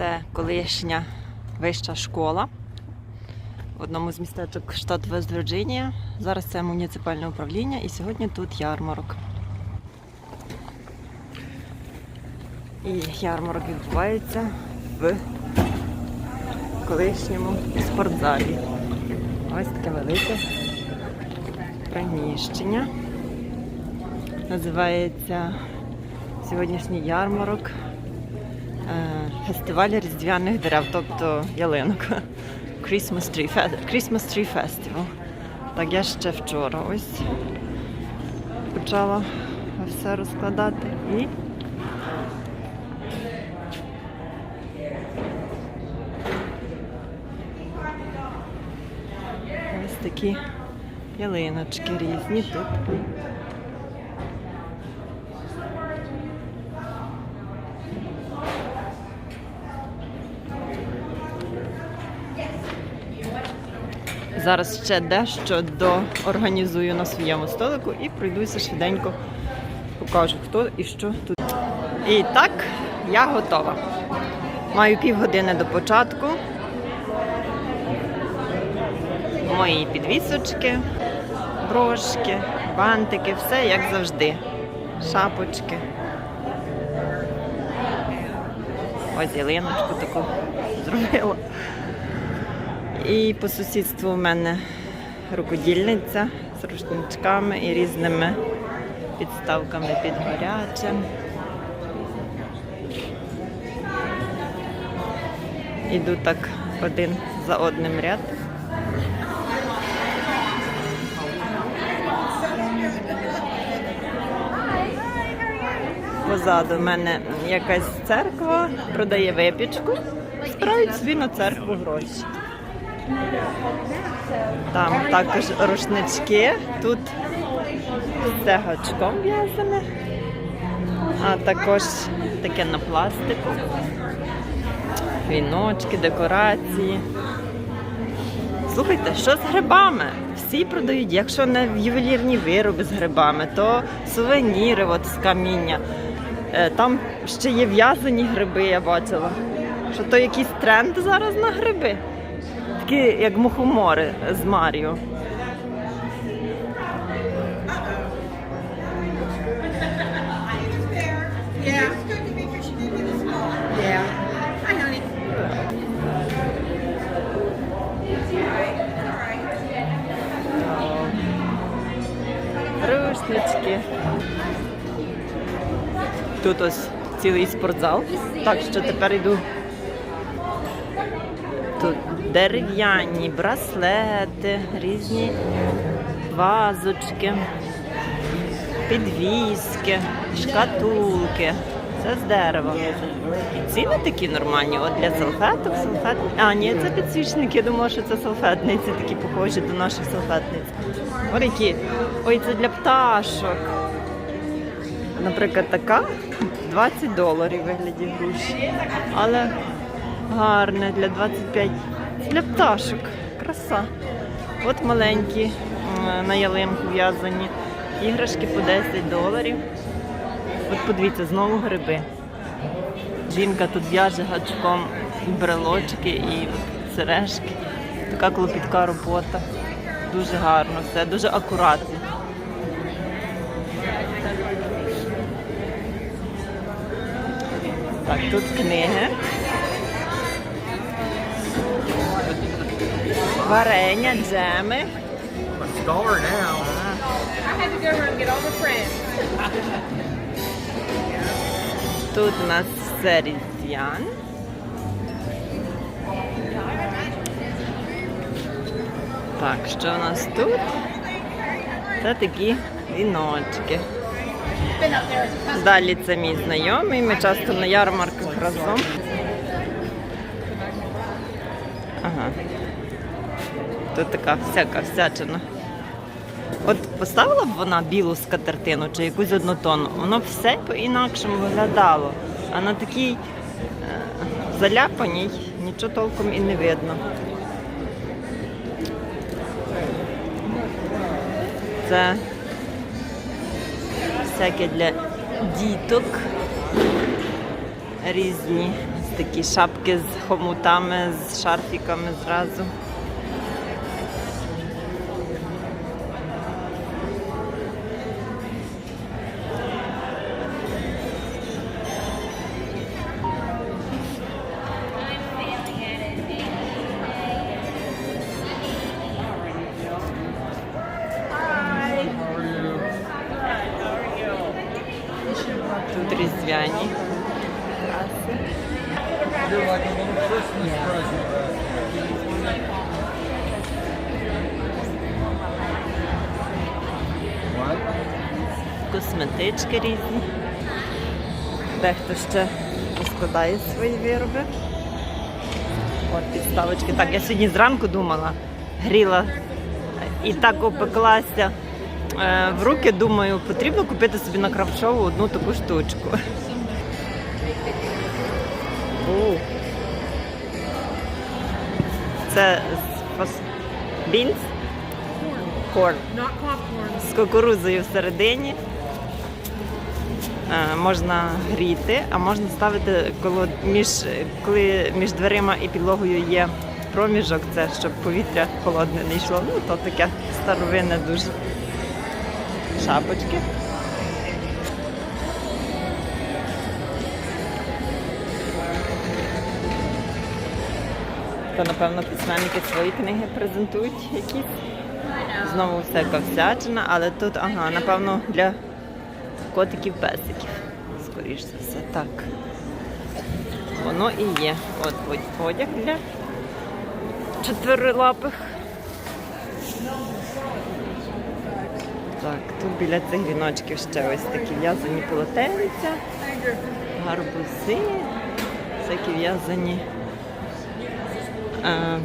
Це колишня вища школа в одному з містечок штату Вест-Вірджинія. Зараз це муніципальне управління і сьогодні тут ярмарок. І ярмарок відбувається в колишньому спортзалі. Ось таке велике приміщення. Називається сьогоднішній ярмарок фестиваль різдвяних дерев, тобто ялинок. Christmas Tree, Christmas Tree Festival. Так я ще вчора ось почала все розкладати і ось такі ялиночки різні тут. Зараз ще дещо доорганізую на своєму столику і пройдуся швиденько, покажу, хто і що тут. І так, я готова. Маю півгодини до початку. Мої підвісочки, брошки, бантики, все як завжди. Шапочки. Ось ялиночку таку зробила. І по сусідству в мене рукодільниця з рушничками і різними підставками під гаряче. Іду так один за одним ряд. Позаду мене якась церква, продає випічку, збирають собі на церкву гроші. Там також рушнички, тут все гачком в'язане, а також таке на пластику, віночки, декорації. Слухайте, що з грибами? Всі продають, якщо не ювелірні вироби з грибами, то сувеніри от з каміння. Е, Там ще є в'язані гриби, я бачила. Що то якийсь тренд зараз на гриби? Такі як мухомори з Маріо. Тут ось цілий спортзал. Так що тепер йду. Дерев'яні браслети, різні вазочки, підвіски, шкатулки. Все з дерева. І ціни такі нормальні. От для салфеток, салфет. А, ні, це підсвічники. Я думала, що це салфетниці, такі похожі до наших салфетниць. Ось які. Ой, це для пташок. Наприклад, така 20 доларів вигляді груші. Але гарне для 25. Для пташок. Краса. От маленькі на ялинку в'язані. Іграшки по 10 доларів. От подивіться, знову гриби. Жінка тут в'яже гачком брелочки і сережки. Така клопітка робота. Дуже гарно все, дуже акуратно. Так, тут книги. The friends. Тут у нас все різдвян. Так, що у нас тут? Це такі віночки. Далі це мій знайомий. Ми часто на ярмарках разом. Ага. Тут така всяка всячина. От поставила б вона білу скатертину чи якусь однотонну, воно все по-інакшому виглядало. А на такій е, заляпаній нічого толком і не видно. Це всяке для діток. Різні такі шапки з хомутами, з шарфіками зразу. Косметички різні. Дехто ще складає свої вироби. От підставочки. Так, я сьогодні зранку думала, гріла і так опеклася е, в руки, думаю, потрібно купити собі на крафтшоу одну таку штучку. Це бінс? Корн з кукурузою всередині. Е, Можна гріти, а можна ставити коло між коли між дверима і підлогою є проміжок, це щоб повітря холодне не йшло. Ну то таке старовинне дуже. Шапочки. То, напевно, письменники свої книги презентують якісь. Знову всяка всячина, але тут, ага, напевно, для котиків песиків. Скоріше за все, так. Воно і є. От одяг для чотирилапих. Так, тут біля цих віночків ще ось такі в'язані полотенця, гарбузи, всякі в'язані е,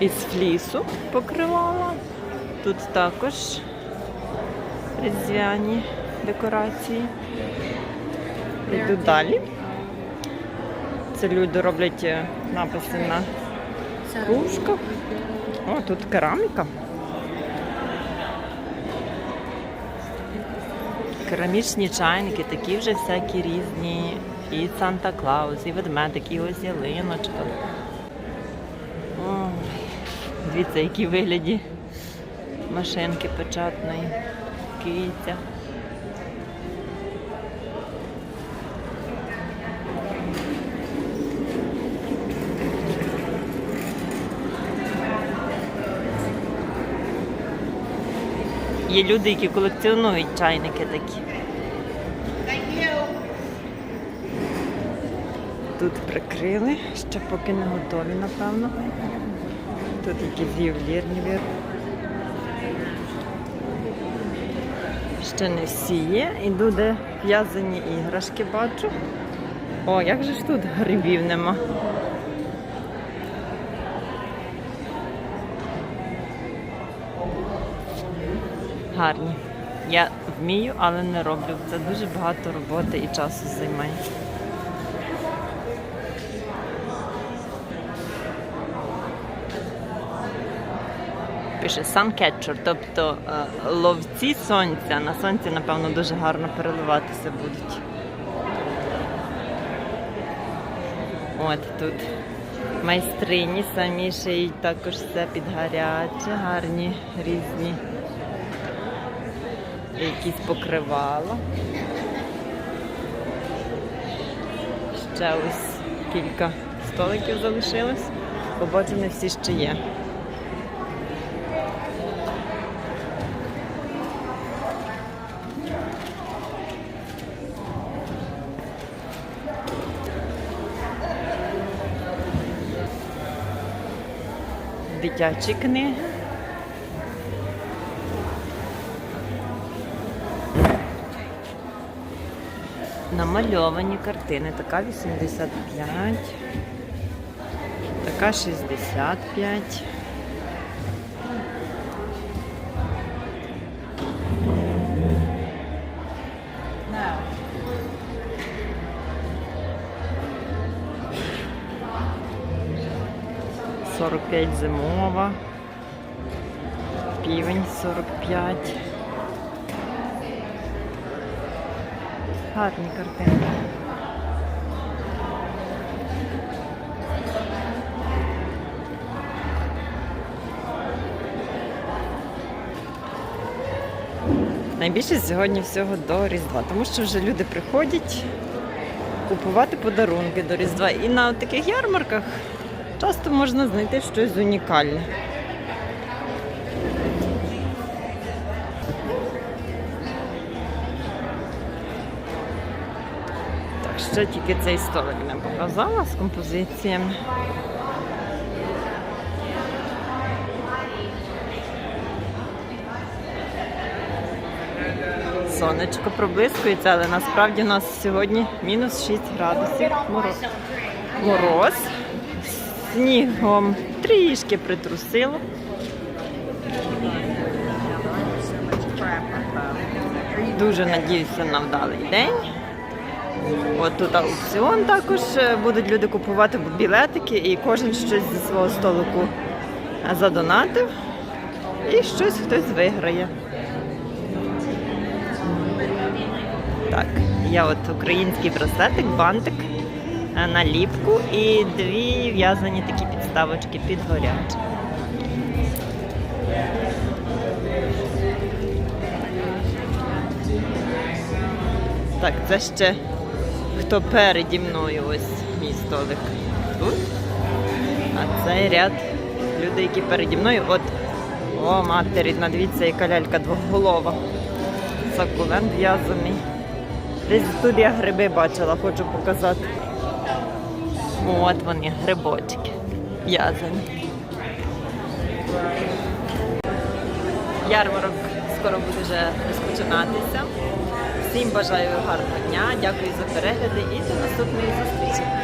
із флісу покривала. Тут також різдвяні декорації. Йду далі. Це люди роблять е, написи на кружках. О, тут кераміка. Керамічні чайники, такі вже всякі різні. І Санта Клаус, і ведмедик, і ось ялиночка. Дивіться, які вигляді машинки печатної, киця. Є люди, які колекціонують чайники такі. Тут прикрили, ще поки не готові, напевно. Тут якісь ювелірні вироби. Ще не всі є. Іду, де в'язані іграшки бачу. О, як же ж тут грибів нема. Гарні. Я вмію, але не роблю. Це дуже багато роботи і часу займає. Пише Suncatcher, тобто е, ловці сонця. На сонці, напевно, дуже гарно переливатися будуть. От тут майстрині самі шиють також все під гаряче, гарні різні якісь покривала. Ще ось кілька столиків залишилось. Побачу, не всі ще є. Дитячі книги. Намальовані картини. Така 85, така 65. Сорок п'ять зимова. Півень 45. Гарні картинки. Найбільше сьогодні всього до Різдва, тому що вже люди приходять купувати подарунки до Різдва. І на таких ярмарках часто можна знайти щось унікальне. Ще тільки цей столик не показала з композиціями. Сонечко проблискується, але насправді у нас сьогодні мінус 6 градусів. Мороз. Мороз. Снігом трішки притрусило. Дуже надіюся на вдалий день. От тут аукціон також е, будуть люди купувати білетики, і кожен щось зі свого столику е, задонатив. І щось хтось виграє. Так, я от український браслетик, бантик, е, наліпку і дві в'язані такі підставочки під горяче. Так, це ще хто переді мною ось мій столик тут. А цей ряд люди, які переді мною. От, о, мати рідна, дивіться, яка лялька двоголова. Сакулент в'язаний. Десь тут я гриби бачила, хочу показати. От вони, грибочки в'язані. Ярмарок скоро буде вже розпочинатися. Всім бажаю гарного дня, дякую за перегляди і до наступної зустрічі.